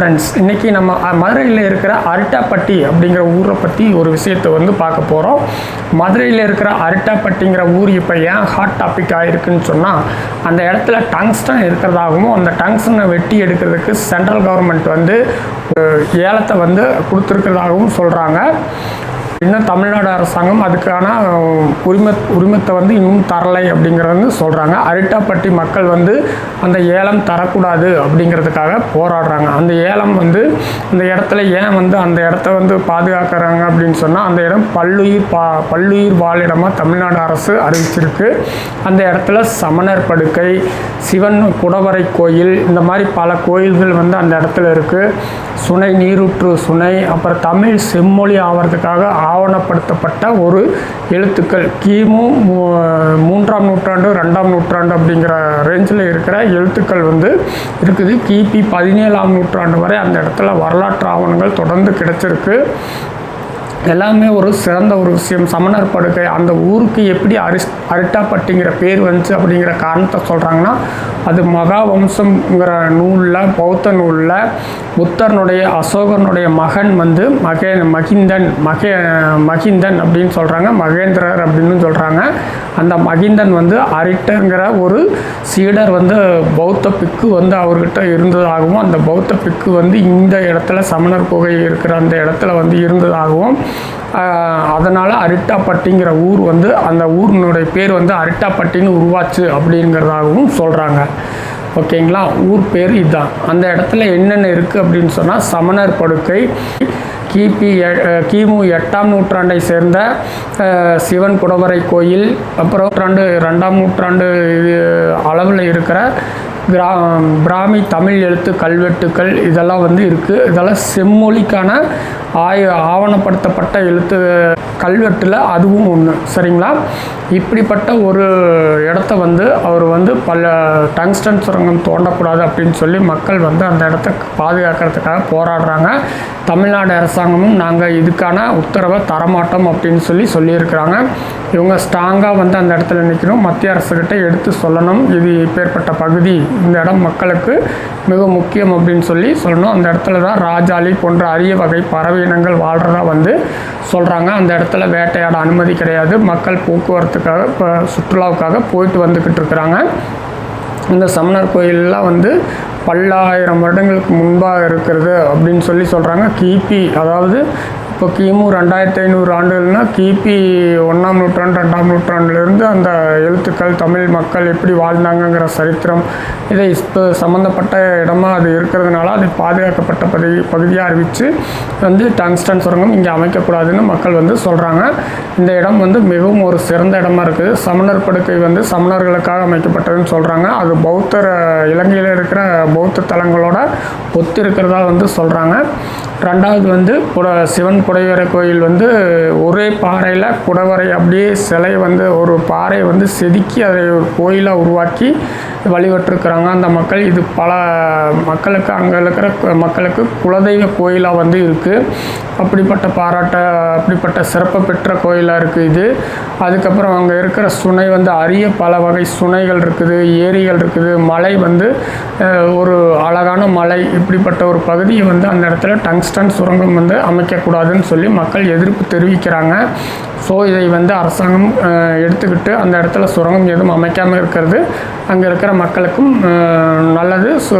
Friends இன்றைக்கி நம்ம மதுரையில் இருக்கிற அரிட்டாப்பட்டி அப்படிங்கிற ஊரை பற்றி ஒரு விஷயத்தை வந்து பார்க்க போகிறோம் மதுரையில் இருக்கிற அரிட்டாப்பட்டிங்கிற ஊர் இப்போ ஏன் ஹாட் டாபிக் ஆகிருக்குன்னு சொன்னால் அந்த இடத்துல டங்ஸ்டன் இருக்கிறதாகவும் அந்த டங்ஸ்டனை வெட்டி எடுக்கிறதுக்கு சென்ட்ரல் கவர்மெண்ட் வந்து ஏலத்தை வந்து கொடுத்துருக்கிறதாகவும் சொல்கிறாங்க இன்னும் தமிழ்நாடு அரசாங்கம் அதுக்கான உரிமை உரிமத்தை வந்து இன்னும் தரலை அப்படிங்கிறது வந்து சொல்கிறாங்க அரிட்டாப்பட்டி மக்கள் வந்து அந்த ஏலம் தரக்கூடாது அப்படிங்கிறதுக்காக போராடுறாங்க. அந்த ஏலம் வந்து அந்த இடத்துல ஏன் வந்து அந்த இடத்த வந்து பாதுகாக்கிறாங்க அப்படின்னு சொன்னால் அந்த இடம் பல்லுயிர் பா பல்லுயிர் வாழிடமாக தமிழ்நாடு அரசு அறிவிச்சிருக்கு. அந்த இடத்துல சமணர் படுக்கை சிவன் குடவரை கோயில் இந்த மாதிரி பல கோயில்கள் வந்து அந்த இடத்துல இருக்குது சுனை நீரூற்று சுனை அப்புறம் தமிழ் செம்மொழி ஆவறதுக்காக ஆவணப்படுத்தப்பட்ட ஒரு எழுத்துக்கள். கிமு மூன்றாம் நூற்றாண்டு ரெண்டாம் நூற்றாண்டு அப்படிங்கிற ரேஞ்சில் இருக்கிற எழுத்துக்கள் வந்து இருக்குது. கிபி பதினேழாம் நூற்றாண்டு வரை அந்த இடத்துல வரலாற்று ஆவணங்கள் தொடர்ந்து கிடைச்சிருக்கு. எல்லாமே ஒரு சிறந்த ஒரு விஷயம். சமணர் படுக்கை அந்த ஊருக்கு எப்படி அரிஸ் அரிட்டாப்பட்டிங்கிற பேர் வந்துச்சு அப்படிங்கிற காரணத்தை சொல்கிறாங்கன்னா அது மகாவம்சம்ங்கிற நூலில் பௌத்த நூலில் புத்தனுடைய அசோகனுடைய மகன் வந்து மகே மகிந்தன் மகே மகிந்தன் அப்படின்னு சொல்கிறாங்க மகேந்திரர் அப்படின்னு சொல்கிறாங்க அந்த மகிந்தன் வந்து அரிட்டங்கிற ஒரு சீடர் வந்து பௌத்த பிக்கு வந்து அவர்கிட்ட இருந்ததாகவும் அந்த பௌத்த பிக்கு வந்து இந்த இடத்துல சமணர் குகை இருக்கிற அந்த இடத்துல வந்து இருந்ததாகவும் அதனால் அரிட்டாப்பட்டிங்கிற ஊர் வந்து அந்த ஊரினுடைய பேர் வந்து அரிட்டாப்பட்டின்னு உருவாச்சு அப்படிங்கிறதாகவும் சொல்கிறாங்க ஓகேங்களா? ஊர் பேர் இதுதான் அந்த இடத்துல என்னென்ன இருக்குது அப்படின்னு சொன்னால் சமணர் படுக்கை கிபி எ- கிமு எட்டாம் நூற்றாண்டை சேர்ந்த சிவன் குடவரை கோயில் அப்புறம் நூற்றாண்டு ரெண்டாம் நூற்றாண்டு அளவில் இருக்கிற கிரா பிராமி தமிழ் எழுத்து கல்வெட்டுக்கள் இதெல்லாம் வந்து இருக்குது இதெல்லாம் செம்மொழிக்கான ஆய ஆவணப்படுத்தப்பட்ட எழுத்து கல்வெட்டில் அதுவும் ஒன்று சரிங்களா? இப்படிப்பட்ட ஒரு இடத்த வந்து அவர் வந்து பல டங்ஸ்டன் சுரங்கம் தோண்டக்கூடாது அப்படின்னு சொல்லி மக்கள் வந்து அந்த இடத்த பாதுகாக்கிறதுக்காக போராடுறாங்க. தமிழ்நாடு அரசாங்கமும் நாங்கள் இதுக்கான உத்தரவை தரமாட்டோம் அப்படின்னு சொல்லி சொல்லியிருக்கிறாங்க. இவங்க ஸ்ட்ராங்காக வந்து அந்த இடத்துல நிற்கணும் மத்திய அரசுக்கிட்ட எடுத்து சொல்லணும். இது இப்பேற்பட்ட பகுதி. இந்த இடம் மக்களுக்கு மிக முக்கியம் அப்படின்னு சொல்லி சொல்லணும். அந்த இடத்துல தான் ராஜாளி போன்ற அரிய வகை பறவை இனங்கள் வாழ்கிறதா வந்து சொல்கிறாங்க அந்த இடத்துல வேட்டையாட அனுமதி கிடையாது. மக்கள் போக்குவரத்துக்காக இப்போ சுற்றுலாவுக்காக போயிட்டு வந்துக்கிட்டு இருக்கிறாங்க. இந்த சமணர் கோயிலெலாம் வந்து பல்லாயிரம் வருடங்களுக்கு முன்பாக இருக்கிறது அப்படின்னு சொல்லி சொல்கிறாங்க கிபி அதாவது இப்போ கிமு ரெண்டாயிரத்தி ஐநூறு ஆண்டுகள்னா கிபி ஒன்றாம் நூற்றாண்டு ரெண்டாம் நூற்றாண்டுலேருந்து அந்த எழுத்துக்கள் தமிழ் மக்கள் எப்படி வாழ்ந்தாங்கங்கிற சரித்திரம் இதை இப்போ சம்மந்தப்பட்ட இடமா அது இருக்கிறதுனால அது பாதுகாக்கப்பட்ட பகுதி பகுதியாக அறிவித்து வந்து டங்ஸ்டன் சுரங்கம் இங்கே அமைக்கக்கூடாதுன்னு மக்கள் வந்து சொல்கிறாங்க இந்த இடம் வந்து மிகவும் ஒரு சிறந்த இடமா இருக்குது. சமணர் படுக்கை வந்து சமணர்களுக்காக அமைக்கப்பட்டதுன்னு சொல்கிறாங்க அது பௌத்தர் இலங்கையில் இருக்கிற பௌத்த தலங்களோட ஒத்து இருக்கிறதா வந்து சொல்கிறாங்க ரெண்டாவது வந்து குட சிவன் குடைவரை கோயில் வந்து ஒரே பாறையில் குடவரை அப்படியே சிலை வந்து ஒரு பாறை வந்து செதுக்கி அதை ஒரு கோயிலாக உருவாக்கி வழிபட்டுருக்குறாங்க. அந்த மக்கள் இது பல மக்களுக்கு அங்கே இருக்கிற மக்களுக்கு குலதெய்வ கோயிலாக வந்து இருக்குது அப்படிப்பட்ட பாராட்ட அப்படிப்பட்ட சிறப்பு பெற்ற கோயிலாக இருக்குது இது. அதுக்கப்புறம் அங்கே இருக்கிற சுனை வந்து அரிய பல வகை சுனைகள் இருக்குது ஏரிகள் இருக்குது. மலை வந்து ஒரு அழகான மலை இப்படிப்பட்ட ஒரு பகுதியை வந்து அந்த இடத்துல டங்ஸ்டன் சுரங்கம் வந்து அமைக்கக்கூடாதுன்னு சொல்லி மக்கள் எதிர்ப்பு தெரிவிக்கிறாங்க. ஸோ இதை வந்து அரசாங்கம் எடுத்துக்கிட்டு அந்த இடத்துல சுரங்கம் எதுவும் அமைக்காமல் இருக்கிறது. அங்கே இருக்கிற மக்களுக்கும் நல்லது. சு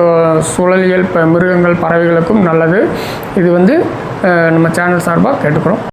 சூழலியல் மிருகங்கள் பறவைகளுக்கும் நல்லது. இது வந்து நம்ம சேனல் சார்பாக கேட்டுக்கிறோம்.